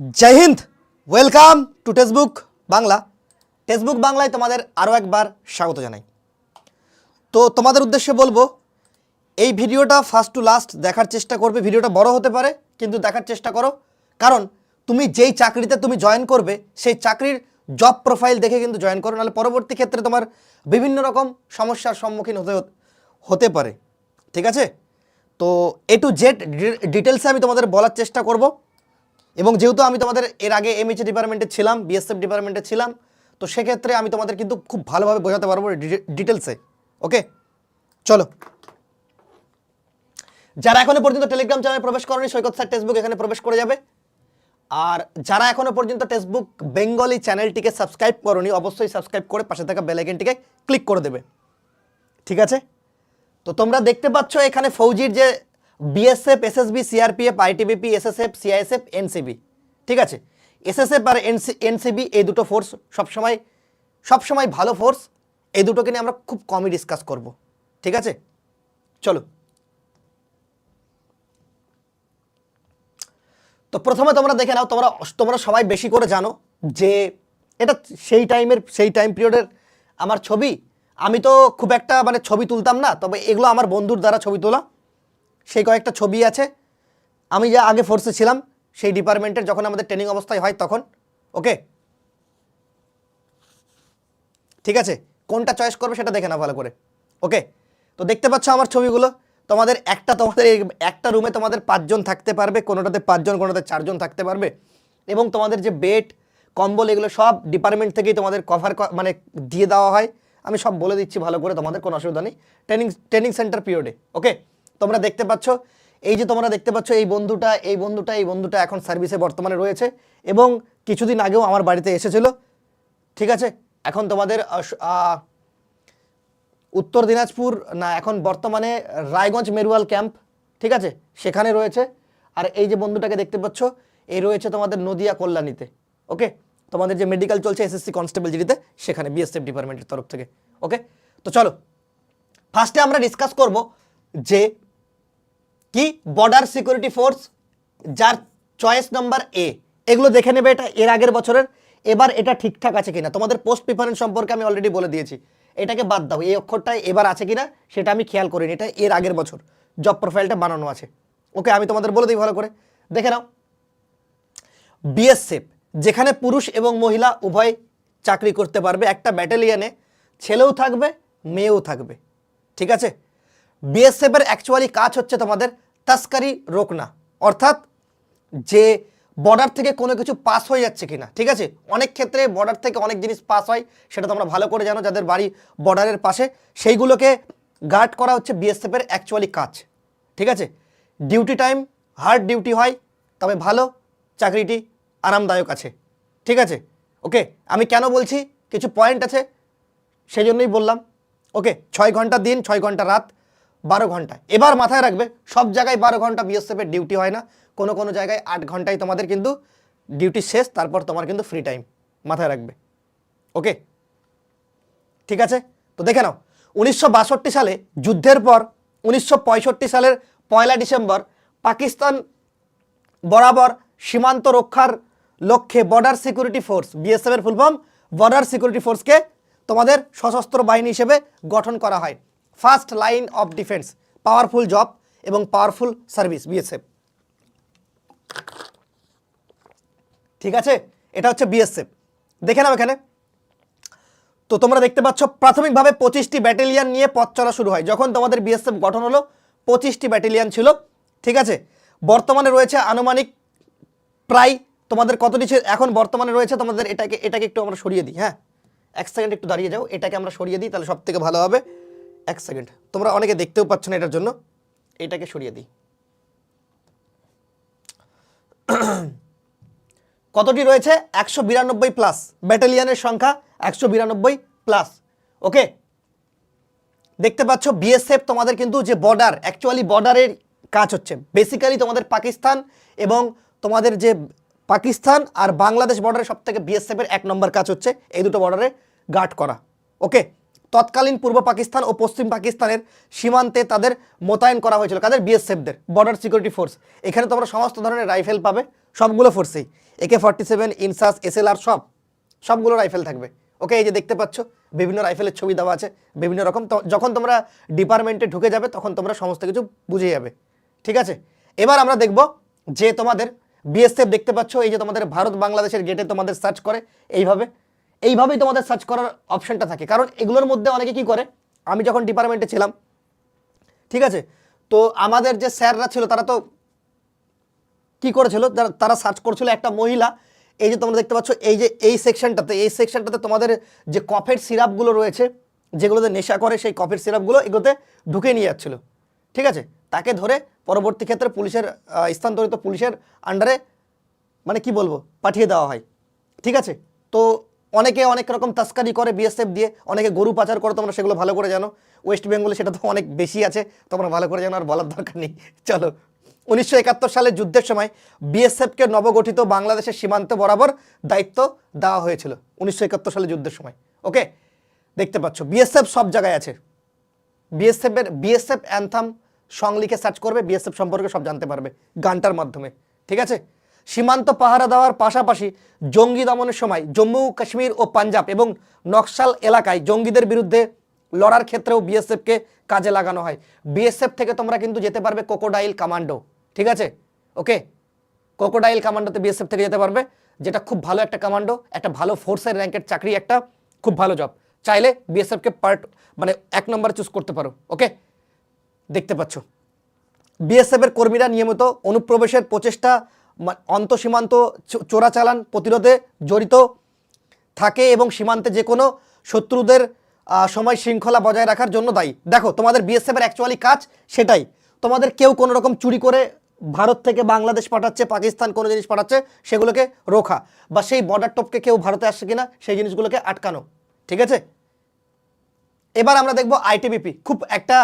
Joy Hind. Welcome to textbook Bangla textbook বাংলায় তোমাদের আরও একবার স্বাগত জানাই। তো তোমাদের উদ্দেশ্যে বলব, এই ভিডিওটা ফার্স্ট টু লাস্ট দেখার চেষ্টা করবে। ভিডিওটা বড় হতে পারে, কিন্তু দেখার চেষ্টা করো। কারণ তুমি যেই চাকরিতে তুমি জয়েন করবে, সেই চাকরির জব প্রোফাইল দেখে কিন্তু জয়েন করো। নাহলে পরবর্তী ক্ষেত্রে তোমার বিভিন্ন রকম সমস্যার সম্মুখীন হতে হতে পারে। ঠিক আছে? তো এ টু জেড ডিটেলসে আমি তোমাদের বলার চেষ্টা করব। এবং যেহেতু আমি তোমাদের এর আগে এমএইচ ডিপার্টমেন্টে ছিলাম বিএসএফ ডিপার্টমেন্টে ছিলাম, তো সেক্ষেত্রে আমি তোমাদের কিন্তু খুব ভালোভাবে বোঝাতে পারব ডিটেলসে ওকে চলো। যারা এখনও পর্যন্ত টেলিগ্রাম চ্যানেলে প্রবেশ করেনি, সৈকত স্যার টেক্সটবুক এখানে প্রবেশ করে যাবে। আর যারা এখনও পর্যন্ত টেক্সটবুক বেঙ্গলি চ্যানেলটিকে সাবস্ক্রাইব করনি, অবশ্যই সাবস্ক্রাইব করে পাশে থাকা বেল আইকনটিকে ক্লিক করে দেবে। ঠিক আছে? তো তোমরা দেখতে পাচ্ছ এখানে ফৌজির যে BSF SSB CRPF ITBP SSF CISF NCB ঠিক আছে? এসএসএফ আর এনসি এনসিবি এই দুটো ফোর্স সবসময় সবসময় ভালো ফোর্স এই দুটোকে নিয়ে আমরা খুব কমই ডিসকাস করব। ঠিক আছে? চলো। তো প্রথমে তোমরা দেখে নাও, তোমরা তোমরা সবাই বেশি করে জানো যে এটা সেই টাইমের সেই টাইম পিরিয়ডের আমার ছবি। আমি তো খুব একটা মানে ছবি তুলতাম না, তবে এগুলো আমার বন্ধুর দ্বারা ছবি তোলা। সেই কয়েকটা ছবি আছে। আমি যা আগে ফোর্সে ছিলাম, সেই ডিপার্টমেন্টের যখন আমাদের ট্রেনিং অবস্থায় হয় তখন। ওকে ঠিক আছে? কোনটা চয়েস করবে সেটা দেখে না ভালো করে। ওকে তো দেখতে পাচ্ছ আমার ছবিগুলো। তোমাদের একটা তোমাদের একটা রুমে তোমাদের পাঁচজন থাকতে পারবে, কোনোটাতে পাঁচজন, কোনোটাতে চারজন থাকতে পারবে। এবং তোমাদের যে বেড কম্বল, এগুলো সব ডিপার্টমেন্ট থেকেই তোমাদের কভার মানে দিয়ে দেওয়া হয়। আমি সব বলে দিচ্ছি ভালো করে, তোমাদের কোনো অসুবিধা নেই। ট্রেনিং ট্রেনিং সেন্টার পিরিয়ডে ওকে তোমরা দেখতে পাচ্ছ, এই যে তোমরা দেখতে পাচ্ছ, এই বন্ধুটা এই বন্ধুটা এই বন্ধুটা এখন সার্ভিসে বর্তমানে রয়েছে এবং কিছুদিন আগেও আমার বাড়িতে এসেছিল। ঠিক আছে? এখন তোমাদের উত্তর দিনাজপুর, না, এখন বর্তমানে রায়গঞ্জ মেরুয়াল ক্যাম্প, ঠিক আছে? সেখানে রয়েছে। আর এই যে বন্ধুটাকে দেখতে পাচ্ছ এই রয়েছে তোমাদের নদিয়া কল্যাণীতে, ওকে? তোমাদের যে মেডিকেল চলছে এসএসসি কনস্টেবল জিডিতে সেখানে বিএসএফ ডিপার্টমেন্টের তরফ থেকে, ওকে? তো চলো ফার্স্টে আমরা ডিসকাস করব যে কি? বর্ডার সিকিউরিটি ফোর্স যার চয়েস নাম্বার এ এগুলো দেখে নেবে এটা, এর আগের বছরের। এবার এটা ঠিকঠাক আছে কিনা? তোমাদের পোস্ট প্রিফারেন্স সম্পর্কে আমি অলরেডি বলে দিয়েছি। এটাকে বাদ দাও। এই অক্ষরটা এবার আছে কিনা, সেটা আমি খেয়াল করিনি। এটা এর আগের বছর। জব প্রোফাইলটা বানানো আছে। ওকে আমি তোমাদের বলে দিই ভালো করে। দেখে নাও। বিএসএফ যেখানে পুরুষ এবং মহিলা উভয় চাকরি করতে পারবে একটা ব্যাটালিয়নে ছেলেও থাকবে, মেয়েও থাকবে। ঠিক আছে? বিএসএফের অ্যাকচুয়ালি কাজ হচ্ছে তোমাদের তাস্কারি রোকনা অর্থাৎ যে বর্ডার থেকে কোনো কিছু পাস হয়ে যাচ্ছে কিনা, ঠিক আছে? অনেক ক্ষেত্রে বর্ডার থেকে অনেক জিনিস পাস হয়, সেটা তোমরা ভালো করে জানো যাদের বাড়ি বর্ডারের পাশে। সেইগুলোকে গার্ড করা হচ্ছে বিএসএফের অ্যাকচুয়ালি কাজ, ঠিক আছে? ডিউটি টাইম হার্ড ডিউটি হয়, তবে ভালো, চাকরিটি আরামদায়ক আছে, ঠিক আছে? ওকে আমি কেন বলছি? কিছু পয়েন্ট আছে, সেই জন্যই বললাম। ওকে ছয় ঘণ্টা দিন, ছয় ঘণ্টা রাত বারো ঘণ্টা এবার মাথায় রাখবে, সব জায়গায় বারো ঘণ্টা বিএসএফের ডিউটি হয় না। কোনো কোনো জায়গায় আট ঘন্টায় তোমাদের কিন্তু ডিউটি শেষ, তারপর তোমার কিন্তু ফ্রি টাইম মাথায় রাখবে। ওকে ঠিক আছে? তো দেখে নাও, উনিশশো বাষট্টি সালে যুদ্ধের পর, উনিশশো পঁয়ষট্টি সালের পয়লা ডিসেম্বর, পাকিস্তান বরাবর সীমান্ত রক্ষার লক্ষ্যে বর্ডার সিকিউরিটি ফোর্স বিএসএফ এর ফুল বর্ডার সিকিউরিটি ফোর্সকে তোমাদের সশস্ত্র বাহিনী হিসেবে গঠন করা হয়। First line of defence, powerful job এবং পাওয়ারফুল সার্ভিস বিএসএফ ঠিক আছে? এটা হচ্ছে বিএসএফ দেখে নাও এখানে। তো তোমরা দেখতে পাচ্ছ, প্রাথমিকভাবে পঁচিশটি ব্যাটেলিয়ান নিয়ে পথ চলা শুরু হয়। যখন তোমাদের বিএসএফ গঠন হলো, পঁচিশটি ব্যাটেলিয়ান ছিল। ঠিক আছে? বর্তমানে রয়েছে আনুমানিক প্রায় তোমাদের কতটি এখন বর্তমানে রয়েছে তোমাদের এটাকে এটাকে একটু আমরা সরিয়ে দিই হ্যাঁ? এক সেকেন্ড একটু দাঁড়িয়ে যাও, এটাকে আমরা সরিয়ে দিই, তাহলে সব থেকে ভালো হবে। এক সেকেন্ড। তোমরা অনেকে দেখতেও পাচ্ছ না এটার জন্য। এটাকে সরিয়ে দিই। কতটি রয়েছে? একশো বিরানব্বই প্লাস ব্যাটালিয়ানের সংখ্যা একশো বিরানব্বই প্লাস ওকে? দেখতে পাচ্ছ বিএসএফ তোমাদের কিন্তু যে বর্ডার অ্যাকচুয়ালি বর্ডারের কাজ হচ্ছে। বেসিক্যালি তোমাদের পাকিস্তান এবং তোমাদের যে পাকিস্তান আর বাংলাদেশ বর্ডারে সব থেকে বিএসএফের এক নম্বর কাজ হচ্ছে। এই দুটো বর্ডারে গার্ড করা। ওকে? তৎকালীন পূর্ব পাকিস্তান ও পশ্চিম পাকিস্তানের সীমান্তে তাদের মোতায়েন করা হয়েছিল। কাদের? বিএসএফদের বর্ডার সিকিউরিটি ফোর্স এখানে তোমরা সমস্ত ধরনের রাইফেল পাবে, সবগুলো ফোর্সেই AK forty seven INSAS SLR সব, সবগুলো রাইফেল থাকবে। ওকে এই যে দেখতে পাচ্ছ, বিভিন্ন রাইফেলের ছবি দেওয়া আছে, বিভিন্ন রকম। যখন তোমরা ডিপার্টমেন্টে ঢুকে যাবে, তখন তোমরা সমস্ত কিছু বুঝে যাবে। ঠিক আছে? এবার আমরা দেখব যে তোমাদের বিএসএফ দেখতে পাচ্ছ, এই যে তোমাদের ভারত বাংলাদেশের গেটে তোমাদের সার্চ করে, এইভাবে এইভাবেই তোমাদের সার্চ করার অপশনটা থাকে। কারণ এগুলোর মধ্যে অনেকে কি করে? আমি যখন ডিপার্টমেন্টে ছিলাম, ঠিক আছে? তো আমাদের যে স্যাররা ছিল, তারা তো কি করেছিল? তারা সার্চ করছিল একটা মহিলা। এই যে তোমরা দেখতে পাচ্ছ, এই যে, এই সেকশনটাতে এই সেকশনটাতে তোমাদের যে কফের সিরাপগুলো রয়েছে, যেগুলোতে নেশা করে, সেই কফের সিরাপগুলো এগুলোতে ঢুকে নিয়ে যাচ্ছিল। ঠিক আছে? তাকে ধরে পরবর্তী ক্ষেত্রে পুলিশের স্থানান্তরিত পুলিশের আন্ডারে মানে কি বলব, পাঠিয়ে দেওয়া হয়। ঠিক আছে? তো অনেকে অনেক রকম তাস্কারি করে বিএসএফ দিয়ে, অনেকে গরু পাচার করে, তোমরা সেগুলো ভালো করে জানো। ওয়েস্ট বেঙ্গলে সেটা তো অনেক বেশি আছে, তোমরা ভালো করে জানো, আর বলার দরকার নেই। চলো। উনিশশো একাত্তর সালের যুদ্ধের সময় বিএসএফকে নবগঠিত বাংলাদেশের সীমান্ত বরাবর দায়িত্ব দেওয়া হয়েছিল, উনিশশো একাত্তর সালের যুদ্ধের সময়। ওকে দেখতে পাচ্ছ বিএসএফ সব জায়গায় আছে। বিএসএফের বিএসএফ অ্যান্থাম সং লিখে সার্চ করবে বিএসএফ সম্পর্কে সব জানতে পারবে, গানটার মাধ্যমে। ঠিক আছে? সীমান্ত পাহারা দেওয়ার পাশাপাশি জঙ্গি দমনের সময় জম্মু, কাশ্মীর ও পাঞ্জাব এবং নকশাল এলাকায় জঙ্গিদের বিরুদ্ধে লড়ার ক্ষেত্রেও বিএসএফকে কাজে লাগানো হয়। বিএসএফ থেকে তোমরা কিন্তু যেতে পারবে কোকোডাইল কমান্ডো ঠিক আছে? ওকে কোকোডাইল কমান্ডোতে বিএসএফ থেকে যেতে পারবে, যেটা খুব ভালো একটা কমান্ডো একটা ভালো ফোর্সের র্যাঙ্কের চাকরি, একটা খুব ভালো জব চাইলে বিএসএফকে পার্ট মানে এক নম্বর চুজ করতে পারো ওকে দেখতে পাচ্ছ। বিএসএফের কর্মীরা নিয়মিত অনুপ্রবেশের প্রচেষ্টা অন্তঃসীমান্ত চোরাচালান প্রতিরোধে জড়িত থাকে এবং সীমান্তে যে কোনো শত্রুদের সময় শৃঙ্খলা বজায় রাখার জন্য দায়ী। দেখো, তোমাদের বিএসএফের অ্যাকচুয়ালি কাজ সেটাই। তোমাদের কেউ কোনো রকম চুরি করে ভারত থেকে বাংলাদেশ পাঠাচ্ছে, পাকিস্তান কোনো জিনিস পাঠাচ্ছে, সেগুলোকে রোখা বা সেই বর্ডার টপকে কেউ ভারতে আসছে কিনা, সেই জিনিসগুলোকে আটকানো। ঠিক আছে? এবার আমরা দেখব আইটিবিপি খুব একটা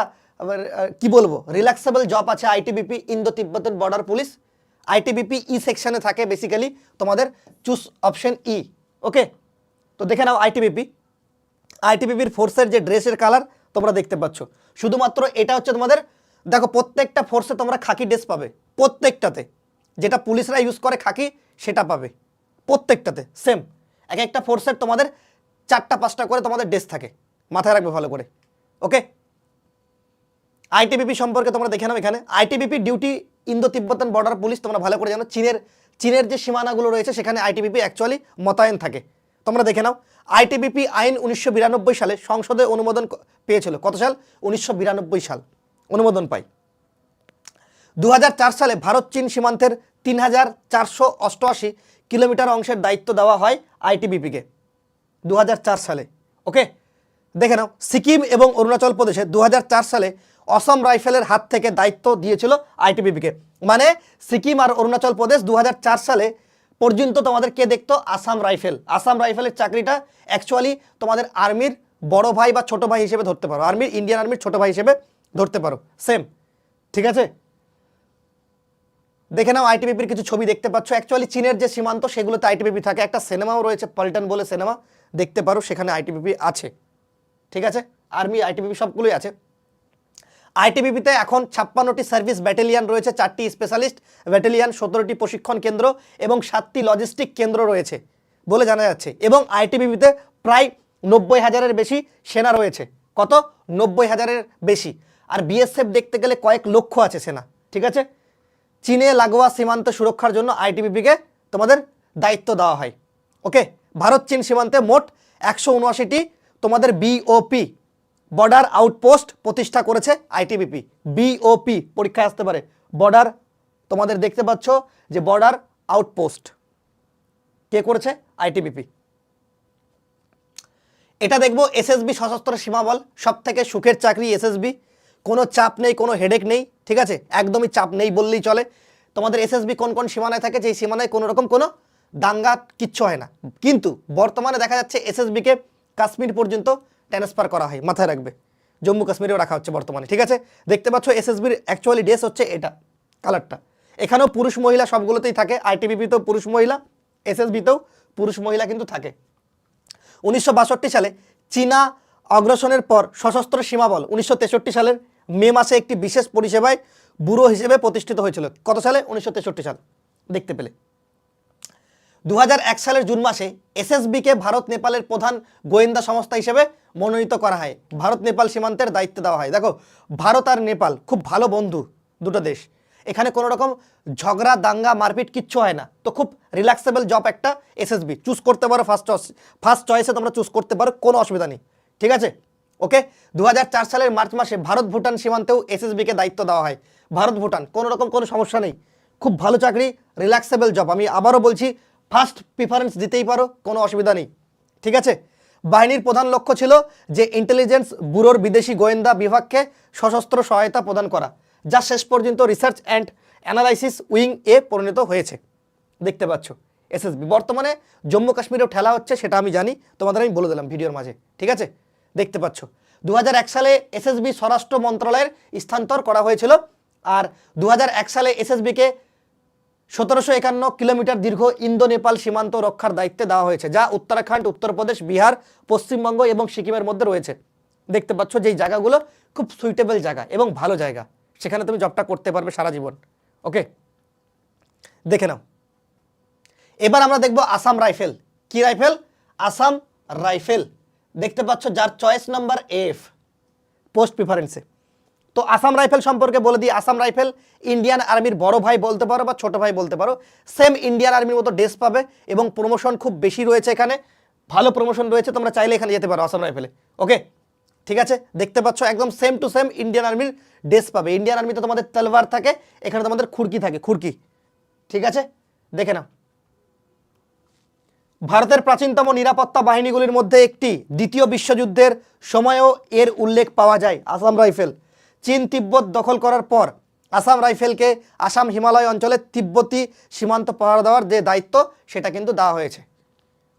কি বলব? রিল্যাক্সেবল জব আছে আইটিবিপি ইন্দো তিব্বতের বর্ডার পুলিশ আইটিবিপি ই সেকশনে থাকে বেসিক্যালি তোমাদের চুজ অপশন ই ওকে তো দেখে নাও আইটিবিপি আইটিবিপির ফোর্সের যে ড্রেসের কালার তোমরা দেখতে পাচ্ছ। শুধুমাত্র এটা হচ্ছে তোমাদের, দেখো প্রত্যেকটা ফোর্সে তোমরা খাকি ড্রেস পাবে, প্রত্যেকটাতে। যেটা পুলিশরা ইউজ করে খাকি, সেটা পাবে, প্রত্যেকটাতে সেম এক একটা ফোর্সের তোমাদের চারটা, পাঁচটা করে তোমাদের ড্রেস থাকে, মাথায় রাখবে ভালো করে ওকে আইটিবিপি সম্পর্কে তোমরা দেখে নাও এখানে। ITBP duty Indo Tibetan border police, তোমরা ভালো করে জানো, চীনের চীনের যে সীমানাগুলো রয়েছে, সেখানে আইটিবিপি অ্যাকচুয়ালি মোতায়েন থাকে। তোমরা দেখে নাও আইটিবিপি আইন উনিশশো বিরানব্বই সালে সংসদে অনুমোদন পেয়েছিল। কত সাল? উনিশশো বিরানব্বই সাল। অনুমোদন পায়। দু সালে ভারত চীন সীমান্তের তিন হাজার চারশো অষ্টআশি কিলোমিটার অংশের দায়িত্ব দেওয়া হয় আইটিবিপিকে দু সালে। ওকে? দেখে নাও, সিকিম এবং অরুণাচল প্রদেশে দু হাজার চার সালে অসম রাইফেলের হাত থেকে দায়িত্ব দিয়েছিল আইটিবিপিকে। মানে সিকিম আর অরুণাচল প্রদেশ দু হাজার চার সালে পর্যন্ত তোমাদের কে দেখতো? আসাম রাইফেল। আসাম রাইফেলের চাকরিটা অ্যাকচুয়ালি তোমাদের আর্মির বড় ভাই বা ছোট ভাই হিসেবে ধরতে পারো। আর্মির, ইন্ডিয়ান আর্মির ছোট ভাই হিসেবে ধরতে পারো। সেম ঠিক আছে? দেখে নাও আইটিপিপির কিছু ছবি দেখতে পাচ্ছ। অ্যাকচুয়ালি চীনের যে সীমান্ত, সেগুলোতে আইটিপিপি থাকে। একটা সিনেমাও রয়েছে, পল্টন বলে সিনেমা। দেখতে পারো, সেখানে আইটিপিপি আছে। ঠিক আছে? আর্মি আইটিপিপি সবগুলোই আছে। আইটিবিপিতে এখন ছাপ্পান্নটি সার্ভিস ব্যাটালিয়ান রয়েছে, চারটি স্পেশালিস্ট ব্যাটালিয়ান, সতেরোটি প্রশিক্ষণ কেন্দ্র এবং সাতটি লজিস্টিক কেন্দ্র রয়েছে বলে জানা যাচ্ছে। এবং আইটিবিপিতে প্রায় নব্বই হাজারের বেশি সেনা রয়েছে। কত? নব্বই হাজারের বেশি। আর বিএসএফ দেখতে গেলে কয়েক লক্ষ আছে সেনা, ঠিক আছে? চীনে লাগোয়া সীমান্ত সুরক্ষার জন্য আইটিবিপিকে তোমাদের দায়িত্ব দেওয়া হয়। ওকে? ভারত চীন সীমান্তে মোট একশো উনআশিটি তোমাদের বিওপি বর্ডার আউটপোস্ট প্রতিষ্ঠা করেছে আইটিবিপি বিওপি পরীক্ষায় আসতে পারে। বর্ডার, তোমাদের দেখতে পাচ্ছ যে বর্ডার আউটপোস্ট কে করেছে? আইটিবিপি। এটা দেখব এসএসবি সশস্ত্র সীমাবল সব থেকে সুখের চাকরি এসএসবি। কোনো চাপ নেই, কোনো হেডেক নেই, ঠিক আছে? একদমই চাপ নেই বললেই চলে। তোমাদের এসএসবি কোন কোন সীমানায় থাকে যেই সীমানায় কোনো রকম কোনো দাঙ্গা কিচ্ছু হয় না। কিন্তু বর্তমানে দেখা যাচ্ছে এসএসবিকে কাশ্মীর পর্যন্ত ট্রান্সফার করা হয়, মাথায় রাখবে। জম্মু কাশ্মীরেও রাখা হচ্ছে বর্তমানে, ঠিক আছে? দেখতে পাচ্ছ এসএসবির অ্যাকচুয়ালি ড্রেস হচ্ছে এটা কালারটা এখানেও পুরুষ মহিলা সবগুলোতেই থাকে আইটিবিপিতেও পুরুষ মহিলা এসএসবিতেও পুরুষ মহিলা কিন্তু থাকে। উনিশশো বাষট্টি সালে চীনা অগ্রসনের পর সশস্ত্র সীমাবল উনিশশো তেষট্টি সালের মে মাসে একটি বিশেষ পরিষেবায় ব্যুরো হিসেবে প্রতিষ্ঠিত হয়েছিল। কত সালে? উনিশশো তেষট্টি সাল, দেখতে পেলে। দু হাজার এক সালের জুন মাসে এসএসবিকে ভারত নেপালের প্রধান গোয়েন্দা সংস্থা হিসেবে মনোনীত করা হয়। ভারত, নেপাল সীমান্তের দায়িত্ব দেওয়া হয়। দেখো, ভারত আর নেপাল খুব ভালো বন্ধু দুটো দেশ। এখানে কোনো রকম ঝগড়া, দাঙ্গা, মারপিট কিচ্ছু হয় না। তো খুব রিল্যাক্সেবল জব একটা এসএসবি চুজ করতে পারো ফার্স্ট ফার্স্ট চয়েসে তোমরা চুজ করতে পারো, কোনো অসুবিধা নেই। ঠিক আছে? ওকে? দু হাজার চার সালের মার্চ মাসে ভারত, ভুটান সীমান্তেও এসএসবিকে দায়িত্ব দেওয়া হয়। ভারত, ভুটান, কোনো রকম কোনো সমস্যা নেই। খুব ভালো চাকরি রিল্যাক্সেবল জব আমি আবারও বলছি ফার্স্ট প্রিফারেন্স দিতেই পারো, কোনো অসুবিধা নেই। ঠিক আছে? বাহিনীর প্রধান লক্ষ্য ছিল যে ইন্টেলিজেন্স ব্যুরোর বিদেশি গোয়েন্দা বিভাগকে সশস্ত্র সহায়তা প্রদান করা, যা শেষ পর্যন্ত রিসার্চ অ্যান্ড অ্যানালাইসিস উইং এ পরিণত হয়েছে। দেখতে পাচ্ছ এসএসবি বর্তমানে জম্মু কাশ্মীরেও ঠেলা হচ্ছে, সেটা আমি জানি, তোমাদের আমি বলে দিলাম ভিডিওর মাঝে, ঠিক আছে? দেখতে পাচ্ছ দু হাজার এক সালে এসএসবি স্বরাষ্ট্র মন্ত্রণালয়ের স্থানান্তর করা হয়েছিল, আর দু হাজার এক সালে এসএসবিকে সতেরোশো একান্ন কিলোমিটার দীর্ঘ ইন্দো নেপাল সীমান্ত রক্ষার দায়িত্বে দেওয়া হয়েছে, যা উত্তরাখণ্ড, উত্তরপ্রদেশ, বিহার, পশ্চিমবঙ্গ এবং সিকিমের মধ্যে রয়েছে। দেখতে পাচ্ছ যেই জায়গাগুলো খুব সুইটেবল জায়গা এবং ভালো জায়গা। সেখানে তুমি জবটা করতে পারবে সারা জীবন। ওকে দেখে নাও। এবার আমরা দেখব আসাম রাইফেল। কি রাইফেল? আসাম রাইফেল। দেখতে পাচ্ছ যার চয়েস নাম্বার এফ পোস্ট প্রিফারেন্সে তো আসাম রাইফেল সম্পর্কে বলে দিই, আসাম রাইফেল ইন্ডিয়ান আর্মির বড় ভাই বলতে পারো বা ছোট ভাই বলতে পারো সেম ইন্ডিয়ান আর্মির মতো ড্রেস পাবে এবং প্রমোশন খুব বেশি রয়েছে এখানে। ভালো প্রমোশন রয়েছে, তোমরা চাইলে এখানে যেতে পারো আসাম রাইফেলে। ওকে ঠিক আছে? দেখতে পাচ্ছ, একদম সেম টু সেম ইন্ডিয়ান আর্মির ড্রেস পাবে। ইন্ডিয়ান আর্মিতে তোমাদের তলবার থাকে, এখানে তোমাদের খুরকি থাকে, খুরকি। ঠিক আছে? দেখে নাও। ভারতের প্রাচীনতম নিরাপত্তা বাহিনীগুলির মধ্যে একটি দ্বিতীয় বিশ্বযুদ্ধের সময়ও এর উল্লেখ পাওয়া যায়, আসাম রাইফেল। চীন তিব্বত দখল করার পর আসাম রাইফেলকে আসাম হিমালয় অঞ্চলে তিব্বতি সীমান্ত পাহাড় দেওয়ার যে দায়িত্ব, সেটা কিন্তু দেওয়া হয়েছে।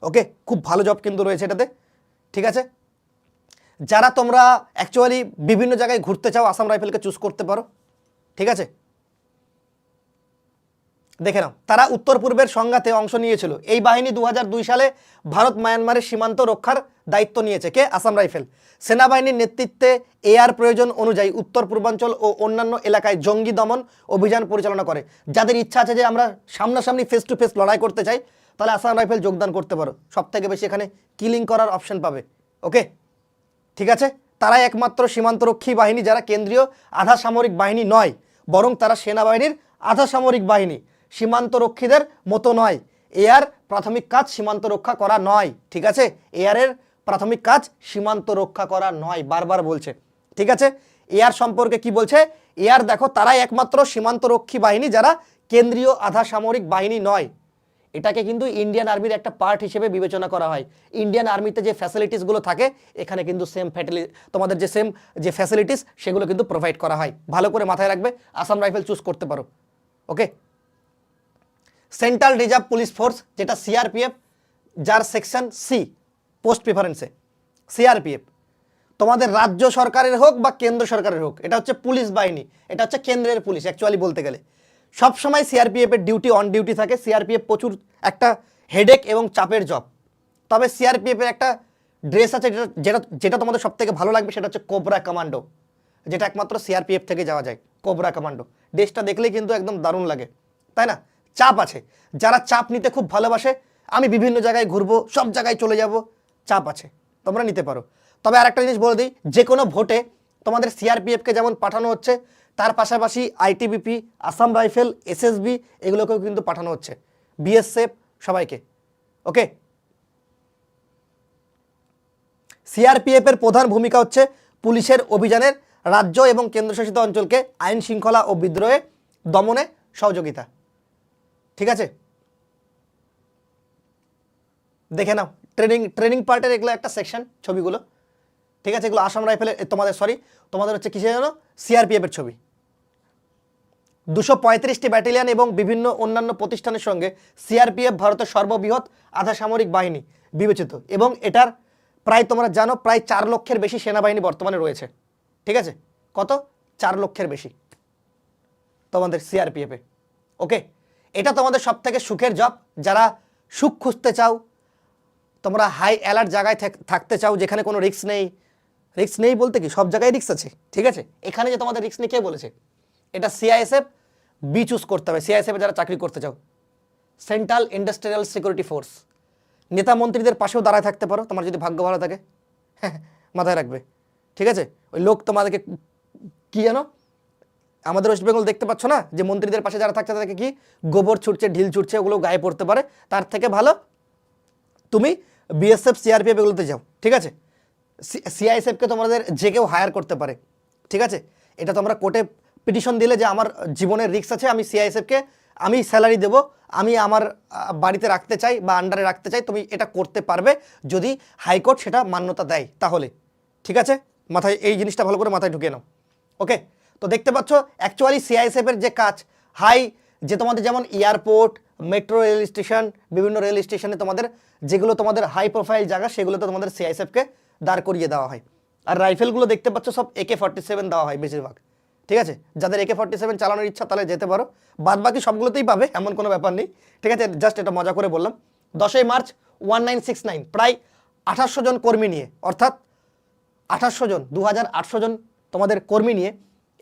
ওকে, খুব ভালো জব কিন্তু রয়েছে এটাতে। ঠিক আছে? যারা তোমরা অ্যাকচুয়ালি বিভিন্ন জায়গায় ঘুরতে চাও, আসাম রাইফেলকে চুজ করতে পারো। ঠিক আছে? দেখে নাও। তারা উত্তর পূর্বের সংঘাতে অংশ নিয়েছিল। এই বাহিনী দু হাজার দুই সালে ভারত মায়ানমারের সীমান্ত রক্ষার দায়িত্ব নিয়েছে। কে? আসাম রাইফেল। সেনাবাহিনীর নেতৃত্বে এয়ার প্রয়োজন অনুযায়ী উত্তর পূর্বাঞ্চল ও অন্যান্য এলাকায় জঙ্গি দমন অভিযান পরিচালনা করে। যাদের ইচ্ছা আছে যে আমরা সামনাসামনি ফেস টু ফেস লড়াই করতে চাই, তাহলে আসাম রাইফেল যোগদান করতে পারো। সব থেকে বেশি এখানে কিলিং করার অপশন পাবে। ওকে? ঠিক আছে? তারাই একমাত্র সীমান্তরক্ষী বাহিনী যারা কেন্দ্রীয় আধা সামরিক বাহিনী নয়, বরং তারা সেনাবাহিনীর আধা সামরিক বাহিনী। সীমান্তরক্ষীদের মতো নয়। এয়ার প্রাথমিক কাজ সীমান্ত রক্ষা করা নয়। ঠিক আছে? এয়ারের প্রাথমিক কাজ সীমান্ত রক্ষা করা নয়, বারবার বলছে। ঠিক আছে? এয়ার সম্পর্কে কি বলছে? এয়ার দেখো, তারাই একমাত্র সীমান্তরক্ষী বাহিনী যারা কেন্দ্রীয় আধা সামরিক বাহিনী নয়। এটাকে কিন্তু ইন্ডিয়ান আর্মির একটা পার্ট হিসেবে বিবেচনা করা হয়। ইন্ডিয়ান আর্মিতে যে ফ্যাসিলিটিসগুলো থাকে, এখানে কিন্তু সেম ফ্যাটিলি তোমাদের যে সেম যে ফ্যাসিলিটিস সেগুলো কিন্তু প্রোভাইড করা হয়। ভালো করে মাথায় রাখবে, আসাম রাইফেল চুজ করতে পারো। Okay central reserve police force যেটা সিআরপিএফ যার সেকশন সি পোস্ট প্রিফারেন্সে সিআরপিএফ তোমাদের রাজ্য সরকারের হোক বা কেন্দ্র সরকারের হোক, এটা হচ্ছে পুলিশ বাহিনী, এটা হচ্ছে কেন্দ্রের পুলিশ অ্যাকচুয়ালি বলতে গেলে। সবসময় সিআরপিএফের ডিউটি অন ডিউটি থাকে সিআরপিএফ প্রচুর একটা হেডেক এবং চাপের জব তবে সিআরপিএফের একটা ড্রেস আছে যেটা যেটা যেটা তোমাদের সব থেকে ভালো লাগবে, সেটা হচ্ছে কোবরা কমান্ডো যেটা একমাত্র সিআরপিএফ থেকে যাওয়া যায় কোবরা কমান্ডো ড্রেসটা দেখলেই কিন্তু একদম দারুণ লাগে, তাই না? চাপ আছে। যারা চাপ নিতে খুব ভালোবাসে, আমি বিভিন্ন জায়গায় ঘুরবো, সব জায়গায় চলে যাব, চাপ আছে। তোমরা নিতে পারো। তবে আরেকটা জিনিস বলে দিই, যে কোনো ভোটে তোমাদের সিআরপিএফকে যেমন পাঠানো হচ্ছে, তার পাশাপাশি আইটিবিপি আসাম রাইফেল এসএসবি এগুলোকেও কিন্তু পাঠানো হচ্ছে। বিএসএফ সবাইকে। ওকে সিআরপিএফ এর প্রধান ভূমিকা হচ্ছে পুলিশের অভিযানের রাজ্য এবং কেন্দ্রশাসিত অঞ্চলকে আইন শৃঙ্খলা ও বিদ্রোহে দমনে সহযোগিতা। ঠিক আছে? দেখে নাও ট্রেনিং ট্রেনিং পার্টের এগুলো একটা সেকশন ছবিগুলো। ঠিক আছে, এগুলো আসাম রাইফেলের তোমাদের সরি তোমাদের হচ্ছে কিসে জানো সিআরপিএফ এর ছবি। দুশো পঁয়ত্রিশটি ব্যাটালিয়ন এবং বিভিন্ন অন্যান্য প্রতিষ্ঠানের সঙ্গে সিআরপিএফ ভারতের সর্ববৃহৎ আধা সামরিক বাহিনী বিবেচিত। এবং এটার প্রায়, তোমরা জানো, প্রায় চার লক্ষের বেশি সেনাবাহিনী বর্তমানে রয়েছে। ঠিক আছে? কত? চার লক্ষের বেশি তোমাদের সিআরপিএফে ওকে এটা তোমাদের সব থেকে সুখের জব যারা সুখ খুঁজতে চাও, তোমরা হাই অ্যালার্ট জায়গায় থাক- থাকতে চাও যেখানে কোনো রিস্ক নেই। রিস্ক নেই বলতে কি? সব জায়গায় রিস্ক আছে, ঠিক আছে? এখানে যে তোমাদের রিস্ক নেই, কে বলেছে? এটা সিআইএসএফ বি চুজ করতে হবে। সিআইএসএফ যারা চাকরি করতে চাও সেন্ট্রাল ইন্ডাস্ট্রিয়াল সিকিউরিটি ফোর্স নেতা মন্ত্রীদের পাশেও দাঁড়ায় থাকতে পারো, তোমার যদি ভাগ্য ভালো থাকে। হ্যাঁ মাথায় রাখবে, ঠিক আছে? ওই লোক তোমাদেরকে কি জানো আমাদের ওয়েস্ট বেঙ্গল দেখতে পাচ্ছ না? যে মন্ত্রীদের পাশে যারা থাকছে, তাদেরকে কি গোবর ছুটছে, ঢিল ছুটছে ওগুলো গায়ে পড়তে পারে? তার থেকে ভালো তুমি বিএসএফ সিআরপিএফ এগুলোতে যাও, ঠিক আছে? সিআইএসএফকে তোমাদের যে কেউ হায়ার করতে পারে, ঠিক আছে? এটা তোমরা কোর্টে পিটিশন দিলে যে আমার জীবনের রিস্ক আছে, আমি সিআইএসএফকে আমি স্যালারি দেবো, আমি আমার বাড়িতে রাখতে চাই বা আন্ডারে রাখতে চাই, তুমি এটা করতে পারবে যদি হাইকোর্ট সেটা মান্যতা দেয় তাহলে, ঠিক আছে? মাথায় এই জিনিসটা ভালো করে মাথায় ঢুকিয়ে নাও ওকে তো দেখতে পাচ্ছ অ্যাকচুয়ালি সিআইএসএফের যে কাজ, হাই, যে তোমাদের যেমন এয়ারপোর্ট, মেট্রো রেল স্টেশন, বিভিন্ন রেল স্টেশনে তোমাদের যেগুলো তোমাদের হাই প্রোফাইল জায়গা, সেগুলোতে তোমাদের সিআইএসএফকে দাঁড় করিয়ে দেওয়া হয়। আর রাইফেলগুলো দেখতে পাচ্ছ, সব একে ফর্টি সেভেন দেওয়া হয় বেশিরভাগ। ঠিক আছে? যাদের একে ফর্টি সেভেন চালানোর ইচ্ছা, তাহলে যেতে পারো। বাদ বাকি সবগুলোতেই পাবে, এমন কোনো ব্যাপার নেই। ঠিক আছে? জাস্ট এটা মজা করে বললাম। দশই March one nine six nine প্রায় আঠাশশো জন কর্মী নিয়ে, অর্থাৎ আঠাশশো জন দু হাজার আটশো জন তোমাদের কর্মী নিয়ে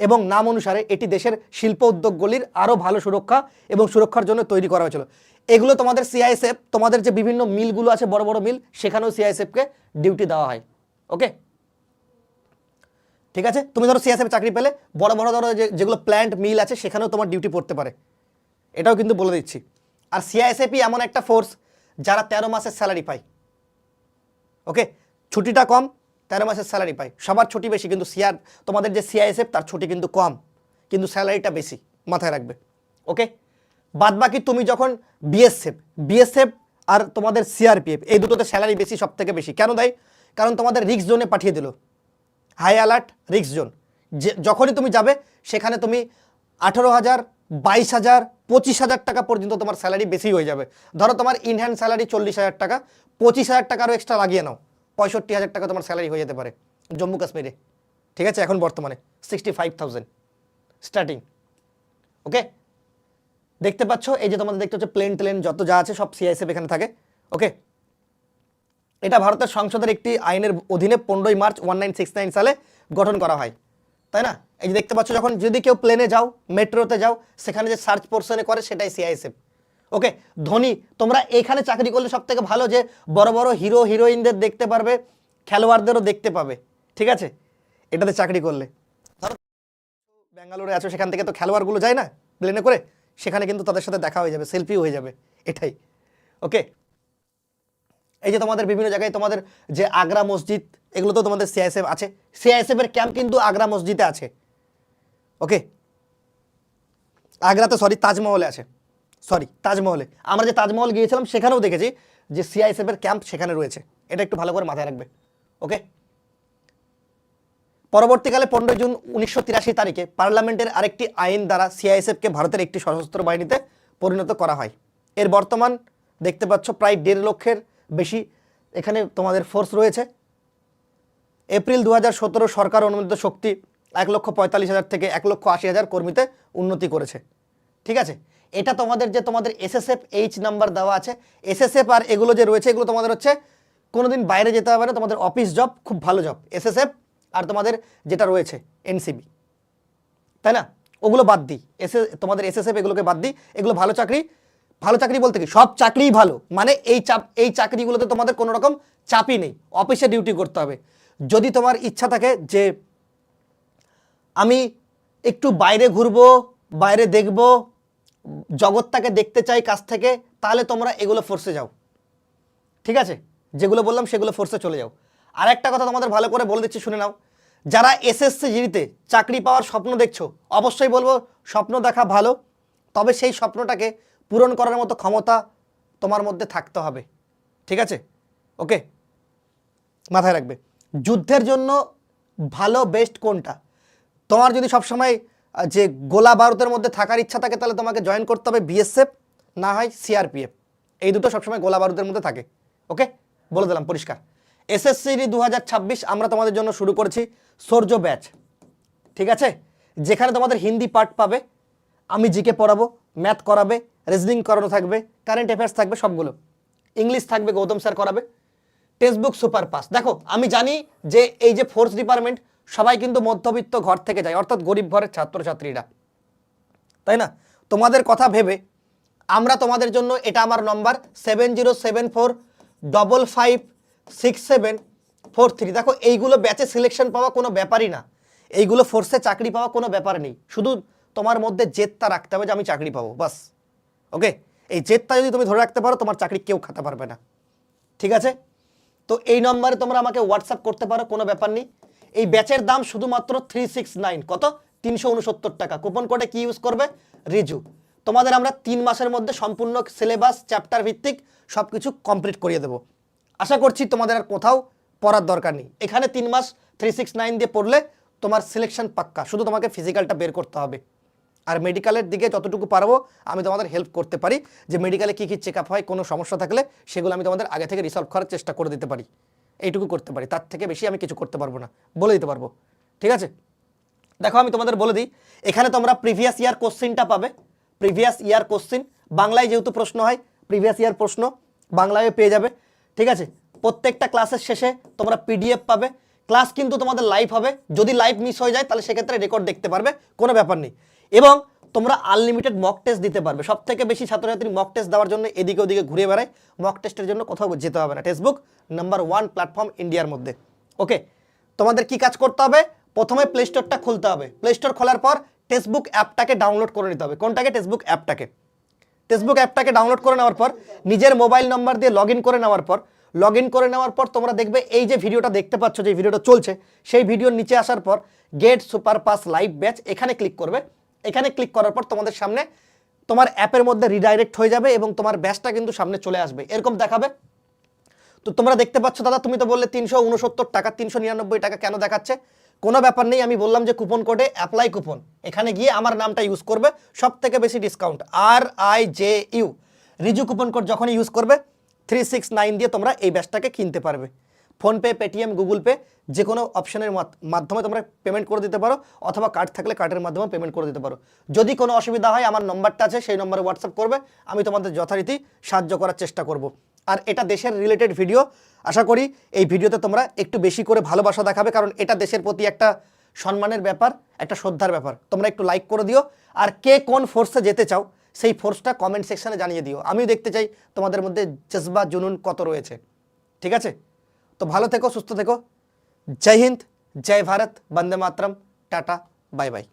এবং নাম অনুসারে এটি দেশের শিল্প উদ্যোগগুলির আরও ভালো সুরক্ষা এবং সুরক্ষার জন্য তৈরি করা হয়েছিল। এগুলো তোমাদের সিআইএসএফ তোমাদের যে বিভিন্ন মিলগুলো আছে, বড় বড় মিল, সেখানেও সিআইএসএফকে ডিউটি দেওয়া হয়। ওকে ঠিক আছে? তুমি ধরো সিএসএফ চাকরি পেলে, বড় বড় ধরো যেগুলো প্ল্যান্ট মিল আছে, সেখানেও তোমার ডিউটি পড়তে পারে। এটাও কিন্তু বলে দিচ্ছি। আর সিআইএসএফই এমন একটা ফোর্স যারা তেরো মাসের স্যালারি পায়। ওকে ছুটিটা কম তেরো মাসের স্যালারি পায় সবার ছুটি বেশি, কিন্তু সিআর তোমাদের যে সিআইএসএফ তার ছুটি কিন্তু কম। কিন্তু স্যালারিটা বেশি, মাথায় রাখবে। ওকে বাদ বাকি তুমি যখন বিএসএফ বিএসএফ আর তোমাদের সিআরপিএফ এই দুটোতে স্যালারি বেশি সব থেকে বেশি। কেন দেয়? কারণ তোমাদের রিক্স জোনে পাঠিয়ে দিল। হাই অ্যালার্ট রিক্স জোন যে, যখনই তুমি যাবে, সেখানে তুমি আঠেরো হাজার, বাইশ হাজার, পঁচিশ হাজার টাকা পর্যন্ত তোমার স্যালারি বেশি হয়ে যাবে। ধরো তোমার ইন হ্যান্ড স্যালারি চল্লিশ হাজার টাকা, পঁচিশ হাজার টাকা আরও এক্সট্রা লাগিয়ে নাও। পঁয়ষট্টি হাজার টাকা তোমার স্যালারি হয়ে যেতে পারে, জম্মু কাশ্মীরে। ঠিক আছে, এখন বর্তমানে sixty five thousand starting okay দেখতে পাচ্ছ, এই যে তোমাদের দেখতে হচ্ছে প্লেন টেলেন যত যা আছে সব সিআইএসএফ এখানে থাকে। ওকে এটা ভারতের সংসদের একটি আইনের অধীনে পনেরোই মার্চ ওয়ান সালে গঠন করা হয়। তাই না? এই যে দেখতে পাচ্ছ, যখন যদি কেউ প্লেনে যাও মেট্রোতে যাও, সেখানে যে সার্চ পোর্শনে করে, সেটাই সিআইএসএফ ওকে ধোনি, তোমরা এখানে চাকরি করলে সব থেকে ভালো যে বড় বড় হিরো হিরোইনদের দেখতে পারবে, খেলোয়াড়দেরও দেখতে পাবে, ঠিক আছে? এটাতে চাকরি করলে। ধরো, ব্যাঙ্গালোরে আছো, সেখান থেকে তো খেলোয়াড়গুলো যায় না প্লেনে করে? সেখানে কিন্তু তাদের সাথে দেখা হয়ে যাবে সেলফি হয়ে যাবে, এটাই। ওকে এই যে তোমাদের বিভিন্ন জায়গায় তোমাদের যে আগ্রা মসজিদ, এগুলো তো তোমাদের সিআইএসএফ আছে। সিআইএসএফ এর ক্যাম্প কিন্তু আগ্রা মসজিদে আছে। ওকে আগ্রাতে সরি তাজমহলে আছে। সরি, তাজমহলে। আমরা যে তাজমহল গিয়েছিলাম, সেখানেও দেখেছি যে সিআইএসএফ এর ক্যাম্প সেখানে রয়েছে। এটা একটু ভালো করে মাথায় রাখবে। ওকে? পরবর্তীকালে পনেরোই জুন উনিশশো তিরাশি তারিখে পার্লামেন্টের আরেকটি আইন দ্বারা সিআইএসএফকে ভারতের একটি সশস্ত্র বাহিনীতে পরিণত করা হয়। এর বর্তমান দেখতে পাচ্ছ প্রায় দেড় লক্ষের বেশি এখানে তোমাদের ফোর্স রয়েছে। এপ্রিল দু হাজার সতেরো সরকার অনুমোদিত শক্তি এক লক্ষ পঁয়তাল্লিশ হাজার থেকে এক লক্ষ আশি হাজার কর্মীতে উন্নতি করেছে। ঠিক আছে? এটা তোমাদের যে তোমাদের এসএসএফ এইচ নাম্বার দেওয়া আছে এসএসএফ আর এগুলো যে রয়েছে, এগুলো তোমাদের হচ্ছে কোনোদিন বাইরে যেতে হবে না, তোমাদের অফিস জব খুব ভালো জব এসএসএফ আর তোমাদের যেটা রয়েছে এনসিবি তাই না? ওগুলো বাদ দিই। এসে তোমাদের এসএসএফ এগুলোকে বাদ দিই। এগুলো ভালো চাকরি ভালো চাকরি বলতে কি? সব চাকরিই ভালো। মানে এই চাপ, এই চাকরিগুলোতে তোমাদের কোনো রকম চাপই নেই। অফিসে ডিউটি করতে হবে। যদি তোমার ইচ্ছা থাকে যে আমি একটু বাইরে ঘুরবো, বাইরে দেখব জগৎটাকে দেখতে চাই কাছ থেকে, তাহলে তোমরা এগুলো ফোর্সে যাও। ঠিক আছে? যেগুলো বললাম, সেগুলো ফোর্সে চলে যাও। আর একটা কথা তোমাদের ভালো করে বলে দিচ্ছি, শুনে নাও। যারা এসএসসি জিডিতে চাকরি পাওয়ার স্বপ্ন দেখছ, অবশ্যই বলব, স্বপ্ন দেখা ভালো। তবে সেই স্বপ্নটাকে পূরণ করার মতো ক্ষমতা তোমার মধ্যে থাকতে হবে। ঠিক আছে? ওকে? মাথায় রাখবে। যুদ্ধের জন্য ভালো বেস্ট কোনটা? তোমার যদি সবসময় যে গোলা বারুদের মধ্যে থাকার ইচ্ছা থাকে, তাহলে তোমাকে জয়েন করতে হবে বিএসএফ না হয় সিআরপিএফ এই দুটো সবসময় গোলা বারুদের মধ্যে থাকে ওকে বলে দিলাম, পরিষ্কার। এসএসসি দু আমরা তোমাদের জন্য শুরু করেছি সৌর্য ব্যাচ, ঠিক আছে? যেখানে তোমাদের হিন্দি পার্ট পাবে, আমি জিকে পড়াবো ম্যাথ করাবে রিজনিং করানো থাকবে কারেন্ট অ্যাফেয়ার্স থাকবে সবগুলো। ইংলিশ থাকবে, গৌতম স্যার করাবে টেক্সটবুক সুপার পাস দেখো, আমি জানি যে এই যে ফোর্স ডিপার্টমেন্ট সবাই কিন্তু মধ্যবিত্ত ঘর থেকে যায়, অর্থাৎ গরিব ঘরের ছাত্রছাত্রীরা। তাই না? তোমাদের কথা ভেবে আমরা তোমাদের জন্য এটা আমার নম্বর seven zero seven four double five six seven four three দেখো, এইগুলো ব্যাচে সিলেকশন পাওয়া কোনো ব্যাপারই না। এইগুলো ফোর্সে চাকরি পাওয়া কোনো ব্যাপার নেই। শুধু তোমার মধ্যে জেদটা রাখতে হবে যে আমি চাকরি পাবো, বাস। ওকে? এই জেদটা যদি তুমি ধরে রাখতে পারো, তোমার চাকরি কেউ খাতে পারবে না। ঠিক আছে? তো এই নম্বরে তোমরা আমাকে হোয়াটসঅ্যাপ করতে পারো, কোনো ব্যাপার নেই। এই ব্যাচের দাম শুধুমাত্র থ্রি সিক্স নাইন কত? তিনশো উনসত্তর টাকা। কুপন কোডে কি ইউজ করবে? রিজু। তোমাদের আমরা তিন মাসের মধ্যে সম্পূর্ণ সিলেবাস চ্যাপ্টার ভিত্তিক সব কিছু কমপ্লিট করিয়ে দেবো। আশা করছি তোমাদের আর কোথাও পড়ার দরকার নেই। এখানে তিন মাস থ্রি সিক্স নাইন দিয়ে পড়লে তোমার সিলেকশন পাক্কা। শুধু তোমাকে ফিজিক্যালটা বের করতে হবে। আর মেডিকেলের দিকে যতটুকু পারব, আমি তোমাদের হেল্প করতে পারি। যে মেডিকেলে কী কী চেক হয়, কোনো সমস্যা থাকলে সেগুলো আমি তোমাদের আগে থেকে রিসলভ করার চেষ্টা করে দিতে পারি। এইটুকু করতে পারি, তার থেকে বেশি আমি কিছু করতে পারব না বলে দিতে পারব, ঠিক আছে? দেখো, আমি তোমাদের বলে দিই, এখানে তোমরা প্রিভিয়াস ইয়ার কোশ্চিনটা পাবে প্রিভিয়াস ইয়ার কোশ্চিন বাংলায় যেহেতু প্রশ্ন হয় প্রিভিয়াস ইয়ার প্রশ্ন বাংলায় পেয়ে যাবে, ঠিক আছে? প্রত্যেকটা ক্লাসের শেষে তোমরা পিডিএফ পাবে ক্লাস কিন্তু তোমাদের লাইভ হবে, যদি লাইভ মিস হয়ে যায়, তাহলে সেক্ষেত্রে রেকর্ড দেখতে পারবে, কোনো ব্যাপার নেই। এবং তোমরা আনলিমিটেড মক টেস্ট দিতে পারবে। সব থেকে বেশি ছাত্রছাত্রী মক টেস্ট দেওয়ার জন্য এদিকে ওদিকে ঘুরে বেড়ায়। মক টেস্টের জন্য কোথাও যেতে হবে না। টেক্সটবুক নাম্বার ওয়ান প্ল্যাটফর্ম ইন্ডিয়ার মধ্যে। ওকে তোমাদের কি কাজ করতে হবে? প্রথমে প্লে স্টোরটা খুলতে হবে। প্লে স্টোর খোলার পর টেক্সটবুক অ্যাপটাকে ডাউনলোড করে নিতে হবে। কোনটাকে? টেক্সটবুক অ্যাপটাকে টেক্সটবুক অ্যাপটাকে ডাউনলোড করে নেওয়ার পর, নিজের মোবাইল নাম্বার দিয়ে লগ করে নেওয়ার পর লগ করে নেওয়ার পর তোমরা দেখবে এই যে ভিডিওটা দেখতে পাচ্ছ, যে ভিডিওটা চলছে, সেই ভিডিওর নিচে আসার পর get super pass live batch এখানে ক্লিক করবে। এখানে ক্লিক করার পর তোমাদের সামনে তোমার অ্যাপের মধ্যে রিডাইরেক্ট হয়ে যাবে এবং তোমার ব্যাচটা কিন্তু সামনে চলে আসবে। এরকম দেখাবে। তো তোমরা দেখতে পাচ্ছ, দাদা, তুমি তো বললে তিনশো উনসত্তর টাকা, তিনশো নিরানব্বই টাকা কেন দেখাচ্ছে? কোনো ব্যাপার নেই, আমি বললাম যে কুপন কোডে অ্যাপ্লাই কুপন এখানে গিয়ে আমার নামটা ইউজ করবে সব থেকে বেশি discount R I J U Riju coupon code যখনই ইউজ করবে থ্রি সিক্স নাইন দিয়ে তোমরা এই ব্যাচটাকে কিনতে পারবে। ফোনপে পেটিএম গুগল পে যে কোনো অপশনের মাধ্যমে তোমরা পেমেন্ট করে দিতে পারো, অথবা কার্ড থাকলে কার্ডের মাধ্যমে পেমেন্ট করে দিতে পারো। যদি কোনো অসুবিধা হয়, আমার নম্বরটা আছে, সেই নম্বরে হোয়াটসঅ্যাপ করবে, আমি তোমাদের যথারীতি সাহায্য করার চেষ্টা করব। আর এটা দেশের রিলেটেড ভিডিও আশা করি এই ভিডিওতে তোমরা একটু বেশি করে ভালোবাসা দেখাবে, কারণ এটা দেশের প্রতি একটা সম্মানের ব্যাপার, একটা শ্রদ্ধার ব্যাপার। তোমরা একটু লাইক করে দিও। আর কে কোন ফোর্সে যেতে চাও, সেই ফোর্সটা কমেন্ট সেকশানে জানিয়ে দিও। আমিও দেখতে চাই তোমাদের মধ্যে জজবা জুনুন কত রয়েছে। ঠিক আছে? তো ভালো থেকো সুস্থ থেকো। জয় হিন্দ জয় ভারত বন্দে মাতরম টাটা বাই বাই।